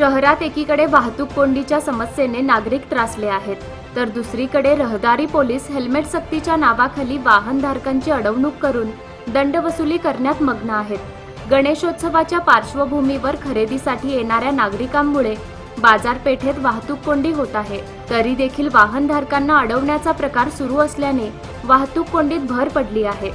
शहरात एकीकडे वाहतूक कोंडीच्या समस्येने नागरिक त्रासले आहेत तर दुसरीकडे रहदारी पोलीस हेल्मेट सक्तीच्या नावाखाली वाहनधारकांची अडवणूक करून दंड वसुली करण्यात मग्न आहेत. गणेशोत्सवाच्या पार्श्वभूमीवर खरेदीसाठी येणाऱ्या नागरिकांमुळे बाजारपेठेत वाहतूक कोंडी होत आहे. तरी देखील वाहनधारकांना अडवण्याचा प्रकार सुरू असल्याने वाहतूक कोंडीत भर पडली आहे.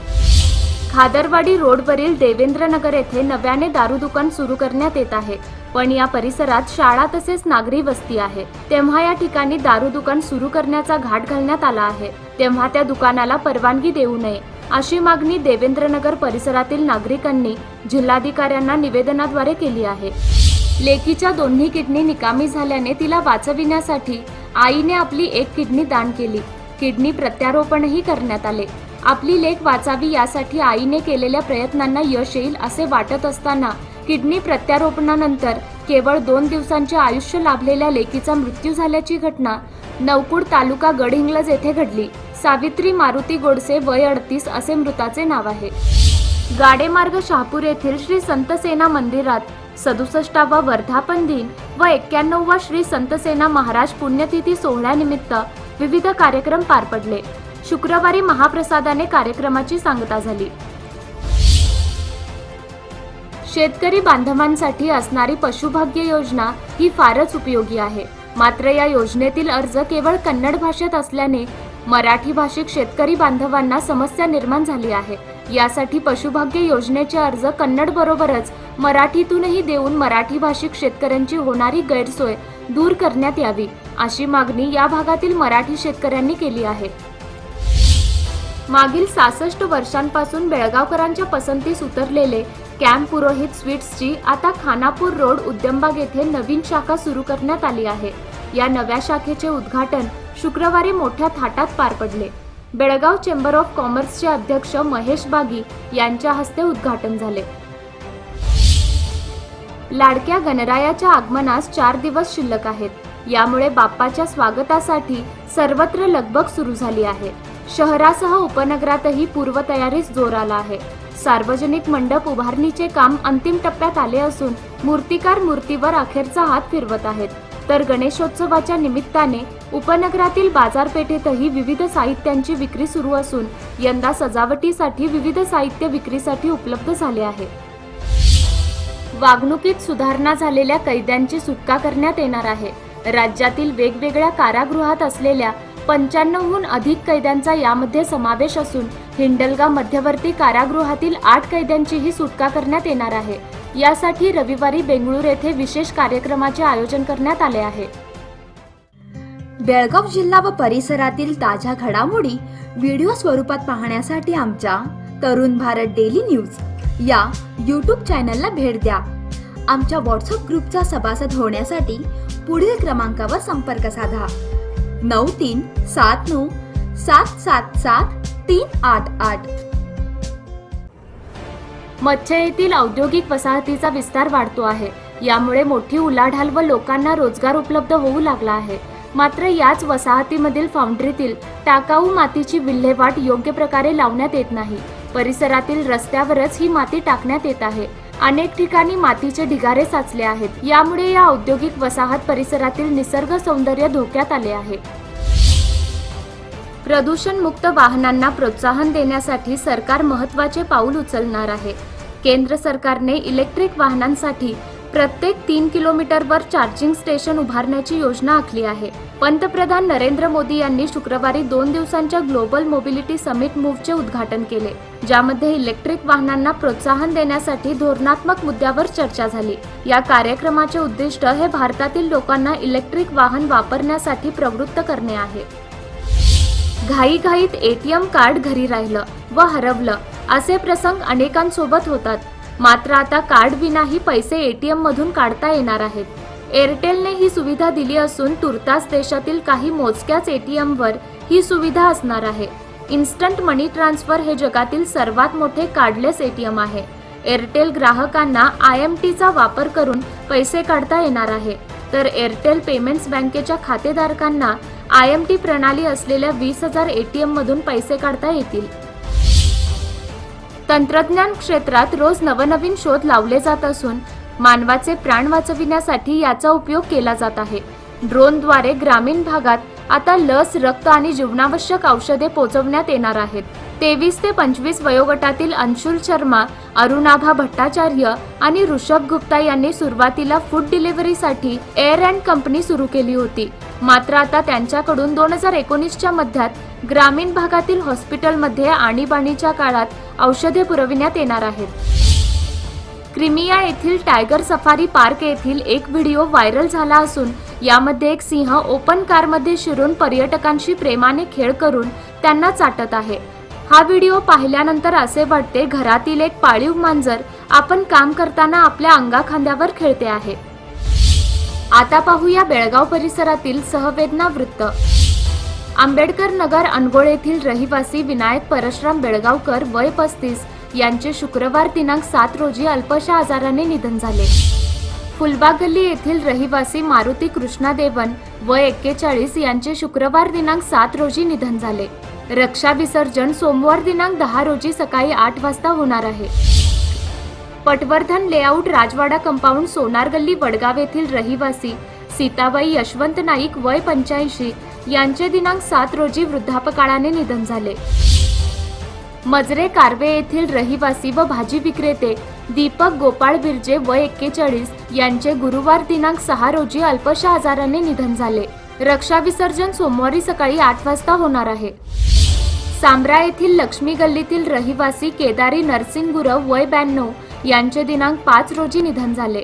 खादरवाडी रोडवरील देवेंद्रनगर येथे नव्याने दारू दुकान सुरू करण्यात येत आहे. पण या परिसरात शाळा तसेच नागरी वस्ती आहे. तेव्हा या ठिकाणी दारू दुकान सुरू करण्याचा घाट घालण्यात आला आहे. तेव्हा त्या दुकानाला परवानगी देऊ नये अशी मागणी देवेंद्रनगर परिसरातील नागरिकांनी जिल्हाधिकाऱ्यांना निवेदनाद्वारे केली आहे. लेकीच्या दोन्ही किडनी निकामी झाल्याने तिला वाचविण्यासाठी आईने आपली एक किडनी दान केली. किडनी प्रत्यारोपणही करण्यात आले. आपली लेख वाचावी यासाठी आईने केलेल्या प्रयत्नांना यश येईल असे वाटत असताना किडनी प्रत्यारोपणानंतर केवळ दोन दिवसांचे आयुष्य लाभलेल्या लेकीचा मृत्यू झाल्याची घटना नवपूड तालुका गडहिंग्लज येथे घडली. सावित्री मारुती गोडसे वय अडतीस असे मृताचे नाव आहे. गाडेमार्ग शहापूर येथील श्री संतसेना मंदिरात सदुसष्टावा वर्धापन दिन व एक्क्याण्णववा श्री संतसेना महाराज पुण्यतिथी सोहळ्यानिमित्त विविध कार्यक्रम पार पडले. शुक्रवारी महाप्रसादाने कार्यक्रमाची सांगता झाली. शेतकरी बांधवांसाठी असणारी पशुभाग्य योजना ही फारच उपयोगी आहे. मात्र या योजनेतील अर्ज केवळ कन्नड भाषेत असल्याने मराठी भाषिक शेतकरी बांधवांना समस्या निर्माण झाली आहे. यासाठी पशुभाग्य योजनेचे अर्ज कन्नड बरोबरच मराठीतूनही देऊन मराठी भाषिक शेतकऱ्यांची होणारी गैरसोय दूर करण्यात यावी अशी मागणी या भागातील मराठी शेतकऱ्यांनी केली आहे. मागील सासष्ट वर्षांपासून बेळगावकरांच्या पसंतीस उतरलेले कॅम्प पुरोहित स्वीट्सची आता खानापूर रोड उद्यमबाग येथे नवीन शाखा सुरू करण्यात आली आहे. या नव्या शाखेचे उद्घाटन शुक्रवारी मोठ्या थाटात पार पडले. बेळगाव चेंबर ऑफ कॉमर्सचे अध्यक्ष महेश बागी यांच्या हस्ते उद्घाटन झाले. लाडक्या गणरायाच्या आगमनास चार दिवस शिल्लक आहेत. यामुळे बाप्पाच्या स्वागतासाठी सर्वत्र लगबग सुरू झाली आहे. शहरासह उपनगरातही पूर्वतयारीस जोर आला आहे. सार्वजनिक मंडप उभारणीचे काम अंतिम टप्प्यात आले असून मूर्तिकार मूर्तीवर अखेरचा हात फिरवत आहेत. तर गणेशोत्सवाच्या निमित्ताने उपनगरातील बाजारपेठेतही विविध साहित्यांची विक्री सुरू असून यंदा सजावटीसाठी विविध साहित्य विक्रीसाठी उपलब्ध झाले आहे. वागणुकीत सुधारणा झालेल्या कैद्यांची सुटका करण्यात येणार आहे. राज्यातील वेगवेगळ्या कारागृहात असलेल्या पंच्याण्णवहून अधिक कैद्यांचा यामध्ये समावेश असून हिंडलगा मध्यवर्ती कारागृहातील आठ कैद्यांचीही सुटका करण्यात येणार आहे. यासाठी रविवारी बेंगळूर येथे विशेष कार्यक्रमाचे आयोजन करण्यात आले आहे. बेळगाव जिल्हा व परिसरातील ताज्या घडामोडी व्हिडिओ स्वरूपात पाहण्यासाठी आमच्या तरुण भारत डेली न्यूज या यूट्यूब चॅनलला भेट द्या. आमच्या व्हॉट्सअप ग्रुपचा सभासद होण्यासाठी पुढील क्रमांकावर संपर्क साधा. नऊ तीन सात नऊ सात सात सात तीन आठ आठ. मच्छ येथील औद्योगिक वसाहतीचा विस्तार वाढतो आहे. यामुळे मोठी उलाढाल व लोकांना रोजगार उपलब्ध होऊ लागला आहे. मात्र याच वसाहतीमधील फाउंड्रीतील टाकाऊ मातीची विल्हेवाट योग्य प्रकारे लावण्यात येत नाही. परिसरातील रस्त्यावरच ही माती टाकण्यात येत आहे. अनेक ठिकाणी मातीचे ढिगारे साचले आहेत. यामुळे या औद्योगिक वसाहत परिसरातील निसर्ग सौंदर्य धोक्यात आले आहे. प्रदूषणमुक्त वाहनांना प्रोत्साहन देण्यासाठी सरकार महत्त्वाचे पाऊल उचलणार आहे. केंद्र सरकारने इलेक्ट्रिक वाहनांसाठी प्रत्येक तीन किलोमीटरवर चार्जिंग स्टेशन उभारण्याची योजना आखली आहे. पंतप्रधान नरेंद्र मोदी यांनी शुक्रवारी दोन दिवसांच्या ग्लोबल मोबिलिटी समिट मूव्हचे उद्घाटन केले ज्यामध्ये इलेक्ट्रिक वाहनांना प्रोत्साहन देण्यासाठी धोरणात्मक मुद्द्यावर चर्चा झाली. या कार्यक्रमाचे उद्दिष्ट हे भारतातील लोकांना इलेक्ट्रिक वाहन वापरण्यासाठी प्रवृत्त करणे आहे. घाईघाईत एटीएम कार्ड घरी राहिलं व हरवलं. असे प्रसंग अनेकांसोबत होतात. मात्र आता कार्ड विनाही पैसे एटीएम मधून काढता येणार आहेत. एअरटेलने ही सुविधा दिली असून तुर्तास देशातील काही मोजक्याच एटीएमवर ही सुविधा असणार आहे. इन्स्टंट मनी ट्रान्सफर हे जगातील सर्वात मोठे कार्डलेस एटीएम आहे. एअरटेल ग्राहकांना आय एम टीचा वापर करून पैसे काढता येणार आहे. तर एअरटेल पेमेंट्स बँकेच्या खातेधारकांना आय एम टी प्रणाली असलेल्या वीस हजार एटीएम मधून पैसे काढता येतील. तंत्रज्ञान क्षेत्रात रोज नवनवीन शोध लावले जात असून मानवाचे प्राण वाचविण्यासाठी याचा उपयोग केला जात आहे. ड्रोनद्वारे ग्रामीण भागात आता लस रक्त आणि जीवनावश्यक औषधे पोहोचवण्यात येणार आहेत. तेवीस ते पंचवीस वयोगटातील अंशुल शर्मा अरुणाभा भट्टाचार्य आणि ऋषभ गुप्ता यांनी सुरुवातीला फूड डिलिव्हरीसाठी एअर अँड कंपनी सुरू केली होती. मात्र आता त्यांच्याकडून दोन हजार एकोणीसच्या मध्यात ग्रामीण भागातील हॉस्पिटलमध्ये आणीबाणीच्या काळात औषधे पुरविण्यात येणार आहेत. क्रिमिया येथील टायगर सफारी पार्क येथील एक व्हिडिओ व्हायरल झाला असून यामध्ये एक सिंह ओपन कारमध्ये शिरून पर्यटकांशी प्रेमाने खेळ करून त्यांना चाटत आहे. हा व्हिडिओ पाहिल्यानंतर असे वाटते घरातील एक पाळीव मांजर आपण काम करताना आपल्या अंगाखांद्यावर खेळते आहे. आता पाहूया बेळगाव परिसरातील सहवेदना वृत्त. आंबेडकर नगर अनगोळ येथील रहिवासी विनायक परशुराम बेळगावकर वय पस्तीस यांचे शुक्रवार दिनांक सात रोजी अल्पशा आजाराने निधन झाले. फुलबाग गल्ली येथील रहिवासी मारुती कृष्णादेवन व एक्केचाळीस यांचे शुक्रवार दिनांक सात रोजी निधन झाले. रक्षा विसर्जन सोमवार दिनांक दहा रोजी सकाळी आठ वाजता होणार आहे. पटवर्धन लेआउट राजवाडा कंपाऊंड सोनार गल्ली वडगाव येथील रहिवासी सीताबाई यशवंत नाईक वय पंच्याऐंशी यांचे दिनांक सात रोजी वृद्धापकाळाने निधन झाले. मजरे कारवे येथील रहिवासी व भाजी विक्रेते दीपक गोपाळ बिर्जे व एक्केचाळीस यांचे गुरुवार दिनांक सहा रोजी अल्पशा आजाराने निधन झाले. रक्षा विसर्जन सोमवारी सकाळी आठ वाजता होणार आहे. सांब्रा येथील लक्ष्मी गल्लीतील रहिवासी केदारी नरसिंग गुरव वय ब्याण्णव यांचे दिनांक पाच रोजी निधन झाले.